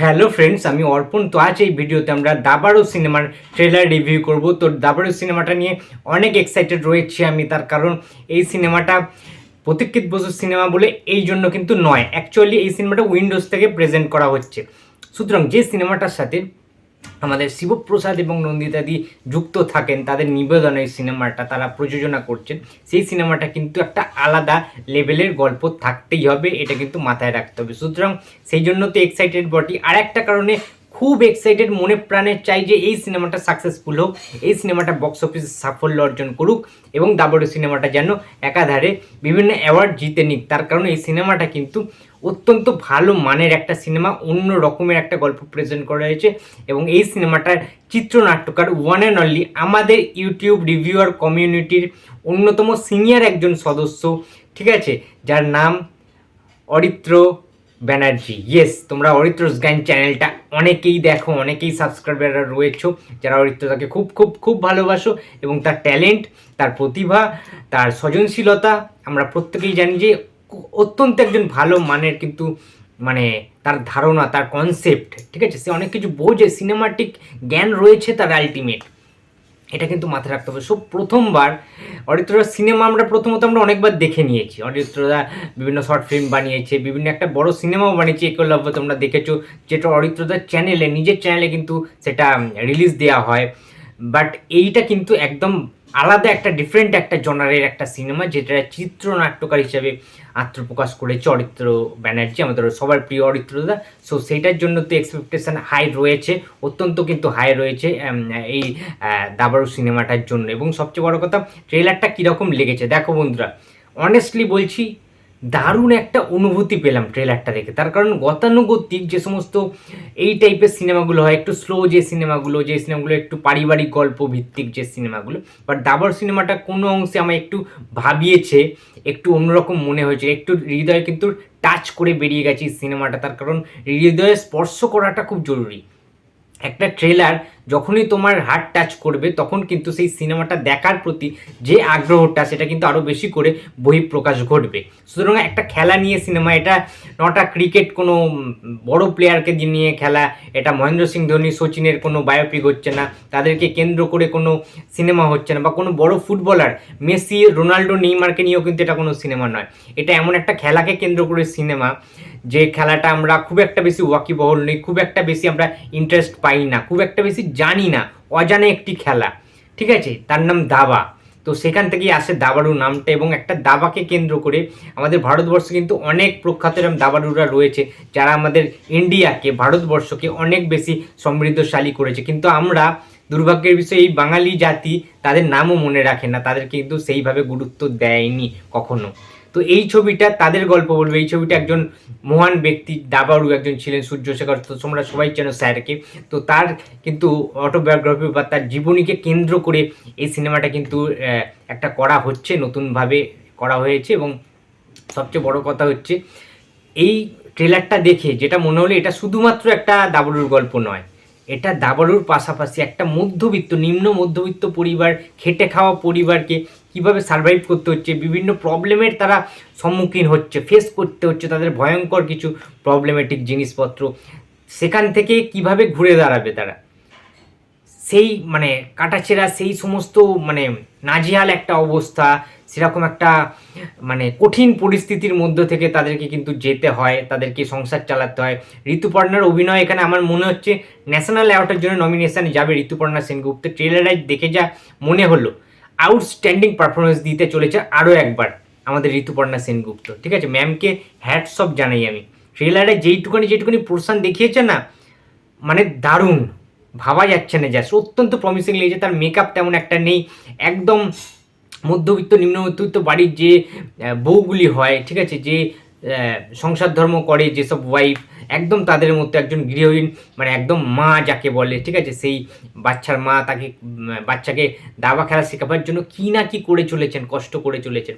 Hello friends, আমি অর্পণ। তো আজ এই ভিডিওতে আমরা দাবারো সিনেমার ট্রেলার রিভিউ করব। তো দাবারো সিনেমাটা নিয়ে অনেক এক্সাইটেড রয়েছি আমি, তার কারণ এই সিনেমাটা প্রতীক্ষিত বসুর সিনেমা বলে এই জন্য কিন্তু নয়। অ্যাকচুয়ালি এই সিনেমাটা উইন্ডোজ থেকে প্রেজেন্ট করা হচ্ছে। সুতরাং যে সিনেমাটার সাথে আমাদের শিবপ্রসাদ এবং নন্দিতাদি যুক্ত থাকেন, তাদের নিবেদন সিনেমাটা তারা প্রযোজনা করছেন। সেই সিনেমাটা কিন্তু একটা আলাদা লেভেলের গল্প থাকতেই হবে, এটা কিন্তু মাথায় রাখতে হবে। সুতরাং সেই জন্য তো এক্সাইটেড বটি আর একটা কারণে খুব এক্সাইটেড মনে প্রাণে চাই যে এই সিনেমাটা সাকসেসফুল হোক, এই সিনেমাটা বক্স অফিস সাফল্য অর্জন করুক এবং দাবড়ে সিনেমাটা যেন একাধারে বিভিন্ন অ্যাওয়ার্ড জিতে নিক। তার কারণে এই সিনেমাটা কিন্তু অত্যন্ত ভালো মানের একটা সিনেমা, অন্য রকমের একটা গল্প প্রেজেন্ট করা হয়েছে এবং এই সিনেমাটার চিত্রনাট্যকার ওয়ান অ্যান্ড অনলি আমাদের ইউটিউব রিভিউয়ার কমিউনিটির অন্যতম সিনিয়র একজন সদস্য, ঠিক আছে? যার নাম অরিত্র ব্যানার্জি। ইয়েস তোমরা অরিত্রস গান চ্যানেলটা অনেকেই দেখো, অনেকেই সাবস্ক্রাইবার রয়েছো, যারা অরিত্রতাকে খুব খুব খুব ভালোবাসো এবং তার ট্যালেন্ট, তার প্রতিভা, তার সৃজনশীলতা, আমরা প্রত্যেকেই জানি যে অত্যন্ত একজন ভালো মানের কিন্তু মানে তার ধারণা, তার কনসেপ্ট ঠিক আছে? সে অনেক কিছু বোঝে সিনেমাটিক জ্ঞান রয়েছে তার আলটিমেট এটা কিন্তু মাথায় রাখতে হবে। সো প্রথমবার অরিত্রদা সিনেমা আমরা প্রথমত আমরা অনেকবার দেখে নিয়েছি। অরিত্রদা বিভিন্ন শর্ট ফিল্ম বানিয়েছে, বিভিন্ন একটা বড় সিনেমাও বানিয়েছে একলব্য তোমরা দেখেছ, যেটা অরিত্রদার চ্যানেলে নিজের চ্যানেলে কিন্তু সেটা রিলিজ দেওয়া হয়। বাট এইটা কিন্তু একদম আলাদা একটা ডিফারেন্ট একটা জনারের একটা সিনেমা যেটা চিত্রনাট্যকার হিসাবে আত্মপ্রকাশ করেছে অরিত্র ব্যানার্জি, আমাদের সবার প্রিয় অরিত্রদা সো সেইটার জন্য তো এক্সপেকটেশান হাই রয়েছে, অত্যন্ত কিন্তু হাই রয়েছে এই দাবারু সিনেমাটার জন্য। এবং সবচেয়ে বড় কথা ট্রেলারটা কীরকম লেগেছে? দেখো বন্ধুরা অনেস্টলি বলছি দারুণ একটা অনুভূতি পেলাম ট্রেলারটা দেখে। তার কারণ গতানুগতিক যে সমস্ত এই টাইপের সিনেমাগুলো হয়, একটু স্লো যে সিনেমাগুলো যে সিনেমাগুলো একটু পারিবারিক গল্প ভিত্তিক যে সিনেমাগুলো বাট দাবর সিনেমাটা কোনো অংশে আমায় একটু ভাবিয়েছে, একটু অন্যরকম মনে হয়েছে, একটু হৃদয় কিন্তু টাচ করে বেরিয়ে গেছে সিনেমাটা। তার কারণ হৃদয়ে স্পর্শ করাটা খুব জরুরি। একটা ট্রেলার যখনই তোমার হার্ট টাচ করবে, তখন কিন্তু সেই সিনেমাটা দেখার প্রতি যে আগ্রহটা, সেটা কিন্তু আরও বেশি করে বহিঃপ্রকাশ ঘটবে। সুতরাং একটা খেলা নিয়ে সিনেমা, এটা নটা ক্রিকেট কোনো বড় প্লেয়ারকে নিয়ে খেলা, এটা মহেন্দ্র সিং, ধোনি, সচিনের কোনো বায়োপিক হচ্ছে না, তাদেরকে কেন্দ্র করে কোনো সিনেমা হচ্ছে না, বা কোনো বড় ফুটবলার মেসি, রোনাল্ডো, নেইমারকে নিয়েও কিন্তু এটা কোনো সিনেমা নয়। এটা এমন একটা খেলাকে কেন্দ্র করে সিনেমা, যে খেলাটা আমরা খুব একটা বেশি ওয়াকিবহল নেই, খুব একটা বেশি আমরা ইন্টারেস্ট পাই না, খুব একটা বেশি জানি না, অজানা একটি খেলা। ঠিক আছে? তার নাম দাবা। তো সেখান থেকেই আসে দাবাড়ু নামটা এবং একটা দাবাকে কেন্দ্র করে আমাদের ভারতবর্ষে কিন্তু অনেক প্রখ্যাত এরম দাবাড়ুরা রয়েছে, যারা আমাদের ইন্ডিয়াকে, ভারতবর্ষকে অনেক বেশি সমৃদ্ধশালী করেছে। কিন্তু আমরা দুর্ভাগ্যের বিষয় এই বাঙালি জাতি তাদের নামও মনে রাখে না তাদের কিন্তু সেইভাবে গুরুত্ব দেয়নি কখনো। তো এই ছবিটা তাদের গল্প বলবে। এই ছবিটা একজন মহান ব্যক্তি, দাবাড়ু একজন ছিলেন সূর্যশেখর। তো তোমরা সবাই চেনো স্যারকে। তো তার কিন্তু অটোবায়োগ্রাফি বা তার জীবনীকে কেন্দ্র করে এই সিনেমাটা কিন্তু একটা করা হচ্ছে, নতুনভাবে করা হয়েছে এবং সবচেয়ে বড় কথা হচ্ছে, এই ট্রেলারটা দেখে যেটা মনে হলো এটা শুধুমাত্র একটা দাবাড়ুর গল্প নয়, এটা দাবাড়ুর পাশাপাশি একটা মধ্যবিত্ত, নিম্ন মধ্যবিত্ত পরিবার, খেটে খাওয়া পরিবারকে কীভাবে সার্ভাইভ করতে হচ্ছে, বিভিন্ন প্রবলেমের তারা সম্মুখীন হচ্ছে ফেস করতে হচ্ছে, তাদের ভয়ঙ্কর কিছু প্রবলেমেটিক জিনিসপত্র। সেখান থেকে কীভাবে ঘুরে দাঁড়াবে তারা? সেই মানে কাটাছেড়া, সেই সমস্ত মানে নাজেহাল একটা অবস্থা, সেরকম একটা মানে কঠিন পরিস্থিতির মধ্য থেকে তাদেরকে কিন্তু যেতে হয়, তাদেরকে সংসার চালাতে হয়। ঋতুপর্ণার অভিনয় এখানে আমার মনে হচ্ছে ন্যাশনাল অ্যাওয়ার্ডের জন্য নমিনেশনে যাবে ঋতুপর্ণা সেনগুপ্ত। ট্রেলারে দেখে যা মনে হলো। আউটস্ট্যান্ডিং পারফরমেন্স দিতে চলেছে আরও একবার আমাদের ঋতুপর্ণা সেনগুপ্ত, ঠিক আছে? ম্যামকে হ্যাটস অফ জানাই আমি। ট্রেলারে যেইটুকুনি যেটুকুনি পোর্শন দেখিয়েছে না মানে দারুণ, ভাবা যাচ্ছে না যা অত্যন্ত প্রমিসিং লেগেছে, তার মেকআপ তেমন একটা নেই, একদম মধ্যবিত্ত নিম্ন মধ্যবিত্ত বাড়ির যে বউগুলি হয়, ঠিক আছে? যে সংসার ধর্ম করে, যেসব ওয়াইফ একদম তাদের মধ্যে একজন গৃহহীন মানে একদম মা যাকে বলে, ঠিক আছে? সেই বাচ্চার মা তাকে বাচ্চাকে দাবা খেলা শেখাবার জন্য কি না কি করে চলেছেন, কষ্ট করে চলেছেন।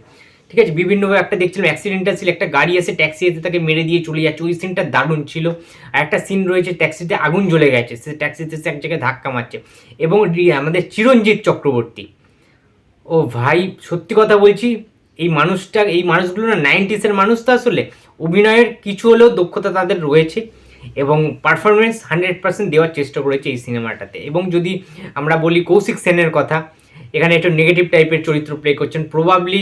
ঠিক আছে? বিভিন্নভাবে একটা দেখছিলাম অ্যাক্সিডেন্টাল ছিল, একটা গাড়ি এসে ট্যাক্সি এসে তাকে মেরে দিয়ে চলে যাচ্ছে। ওই সিনটা দারুণ ছিল। আর একটা সিন রয়েছে ট্যাক্সিতে আগুন জ্বলে গেছে। সে ট্যাক্সিতে এসে এক জায়গায় ধাক্কা মারছে। এবং আমাদের চিরঞ্জিত চক্রবর্তী। ও ভাই, সত্যি কথা বলছি এই মানুষটা, এই মানুষগুলো না নাইনটিসের মানুষ তো আসলে। অভিনয়ের কিছু হলেও দক্ষতা তাদের রয়েছে এবং পারফরমেন্স হান্ড্রেড পার্সেন্ট দেওয়ার চেষ্টা করেছে এই সিনেমাটাতে। এবং যদি আমরা বলি কৌশিক সেনের কথা, এখানে একটু নেগেটিভ টাইপের চরিত্র প্লে করছেন। প্রবাবলি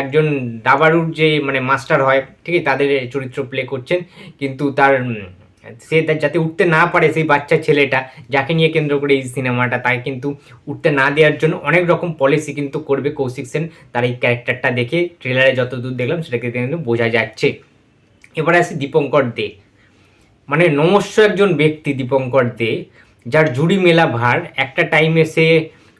একজন দাবারুর যে মানে মাস্টার হয় ঠিক আছে তাদের চরিত্র প্লে করছেন। কিন্তু তার সে যাতে উঠতে না পারে সেই বাচ্চা ছেলেটা, যাকে নিয়ে কেন্দ্র করে এই সিনেমাটা তাকে কিন্তু উঠতে না দেওয়ার জন্য অনেক রকম পলিসি কিন্তু করবে কৌশিক সেন। তার এই ক্যারেক্টারটা দেখে ট্রেলারে যতদূর দেখলাম, সেটাকে কিন্তু বোঝা যাচ্ছে। এবারে আসি দীপঙ্কর দে। মানে নমস্য একজন ব্যক্তি দীপঙ্কর দে, যার জুড়ি মেলা ভার। একটা টাইমে সে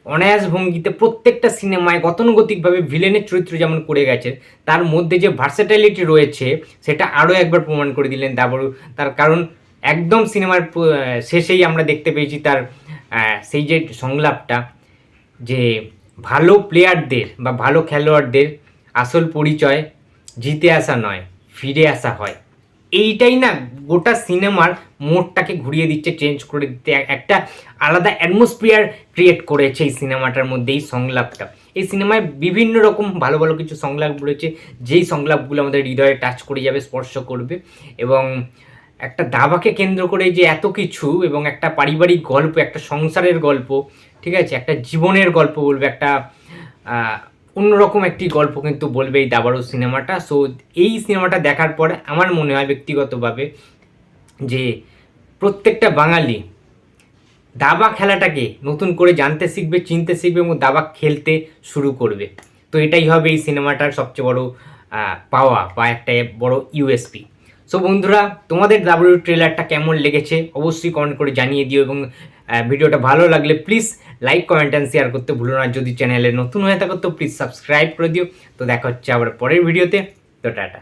অনায়াস ভঙ্গিতে প্রত্যেকটা সিনেমায় গতানুগতিকভাবে ভিলেনের চরিত্র যেমন করে গেছে, তার মধ্যে যে ভার্সেটালিটি রয়েছে, সেটা আরও একবার প্রমাণ করে দিলেন দাবরু। তার কারণ একদম সিনেমার শেষেই আমরা দেখতে পেয়েছি তার সেই যে সংলাপটা, যে ভালো প্লেয়ারদের বা ভালো খেলোয়াড়দের আসল পরিচয় জিতে আসা নয়, ফিরে আসা হয়। এইটাই না গোটা সিনেমার মোড়টাকে ঘুরিয়ে দিচ্ছে চেঞ্জ করে দিতে এক- একটা আলাদা অ্যাটমসফিয়ার ক্রিয়েট করেছে এই সিনেমাটার মধ্যে, এই সংলাপটা। এই সিনেমায় বিভিন্ন রকম ভালো ভালো কিছু সংলাপ রয়েছে, যেই সংলাপগুলো আমাদের হৃদয়ে টাচ করে যাবে, স্পর্শ করবে। এবং একটা দাবাকে কেন্দ্র করে যে এত কিছু এবং একটা পারিবারিক গল্প, একটা সংসারের গল্প, ঠিক আছে? একটা জীবনের গল্প বলবে, একটা অন্যরকম একটি গল্প কিন্তু বলবে এই দাবারু সিনেমাটা। সো এই সিনেমাটা দেখার পর আমার মনে হয় ব্যক্তিগতভাবে যে প্রত্যেকটা বাঙালি দাবা খেলাটাকে নতুন করে জানতে শিখবে, চিনতে শিখবে এবং দাবা খেলতে শুরু করবে। তো এটাই হবে এই সিনেমাটার সবচেয়ে বড় পাওয়া বা একটা বড় ইউএসপি সো বন্ধুরা, তোমাদের দাবড়ুর ট্রেলারটা কেমন লেগেছে? অবশ্যই কমেন্ট করে জানিয়ে দিও এবং ভিডিওটা ভালো লাগলে please like comment and share করতে ভুলো না। যদি চ্যানেলে নতুন হয়ে থাকো, তো প্লিজ সাবস্ক্রাইব করে দিও। তো দেখা হচ্ছে আবার পরের ভিডিওতে তো টাটা।